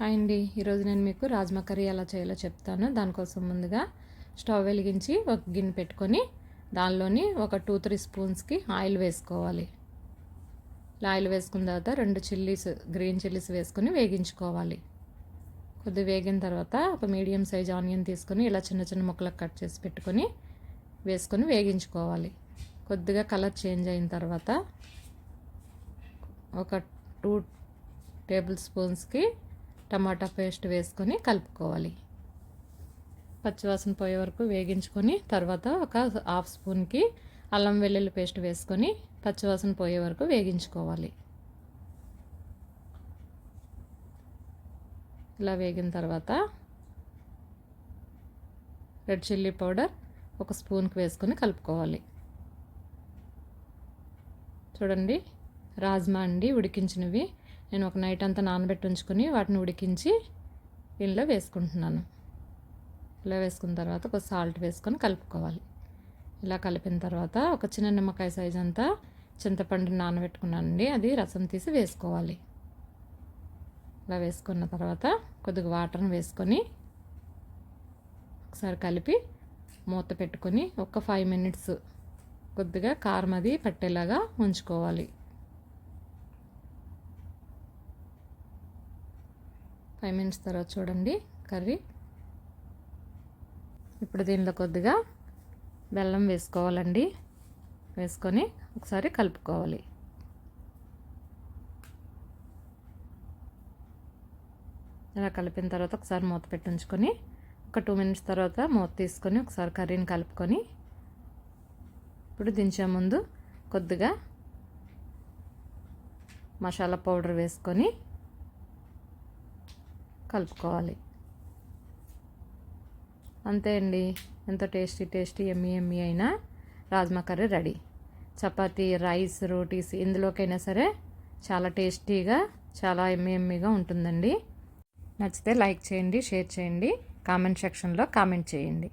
Hi అండి. ఈరోజు నేను మీకు రాజ్మా కర్రీ ఎలా చేయాలో చెప్తాను. దానికోసం ముందుగా స్టవ్ వెలిగించి ఒక గిన్నె పెట్టుకొని దానిలోని ఒక టూ త్రీ స్పూన్స్కి ఆయిల్ వేసుకోవాలి. ఆయిల్ వేసుకున్న తర్వాత రెండు చిల్లీస్ గ్రీన్ చిల్లీస్ వేసుకొని వేగించుకోవాలి. కొద్దిగా వేగిన తర్వాత ఒక మీడియం సైజ్ ఆనియన్ తీసుకొని ఇలా చిన్న చిన్న ముక్కలకు కట్ చేసి పెట్టుకొని వేసుకొని వేగించుకోవాలి. కొద్దిగా కలర్ చేంజ్ అయిన తర్వాత ఒక టూ టేబుల్ స్పూన్స్కి టమాటా పేస్ట్ వేసుకొని కలుపుకోవాలి. పచ్చివాసన పోయే వరకు వేగించుకొని తర్వాత ఒక హాఫ్ స్పూన్కి అల్లం వెల్లుల్లి పేస్ట్ వేసుకొని పచ్చివాసన పోయే వరకు వేగించుకోవాలి. ఇలా వేగిన తర్వాత రెడ్ చిల్లీ పౌడర్ ఒక స్పూన్కి వేసుకొని కలుపుకోవాలి. చూడండి. రాజ్మా అండి ఉడికించినవి. నేను ఒక నైట్ అంతా నానబెట్టి ఉంచుకొని వాటిని ఉడికించి దీనిలో వేసుకుంటున్నాను. ఇలా వేసుకున్న తర్వాత ఒక సాల్ట్ వేసుకొని కలుపుకోవాలి. ఇలా కలిపిన తర్వాత ఒక చిన్న నిమ్మకాయ సైజ్ అంతా చింతపండు నానబెట్టుకున్నానండి అది రసం తీసి వేసుకోవాలి. ఇలా వేసుకున్న తర్వాత కొద్దిగా వాటర్ని వేసుకొని ఒకసారి కలిపి మూత పెట్టుకొని ఒక ఫైవ్ మినిట్స్ కొద్దిగా కారం అది పట్టేలాగా ఉంచుకోవాలి. ఫైవ్ మినిట్స్ తర్వాత చూడండి కర్రీ. ఇప్పుడు దీనిలో కొద్దిగా బెల్లం వేసుకోవాలండి. వేసుకొని ఒకసారి కలుపుకోవాలి. ఇలా కలిపిన తర్వాత ఒకసారి మూత పెట్టించుకొని ఒక టూ మినిట్స్ తర్వాత మూత తీసుకొని ఒకసారి కర్రీని కలుపుకొని ఇప్పుడు దించే ముందు కొద్దిగా మసాలా పౌడర్ వేసుకొని కలుపుకోవాలి. అంతే అండి. ఎంతో టేస్టీ టేస్టీ ఎమ్మి ఎమ్మి అయినా rajma curry ready. Chapati rice rotis ఇందులోకైనా సరే చాలా టేస్టీగా చాలా ఎమ్మి ఎమ్మిగా ఉంటుందండి. నచ్చితే లైక్ చేయండి షేర్ చేయండి. కామెంట్ సెక్షన్లో కామెంట్ చేయండి.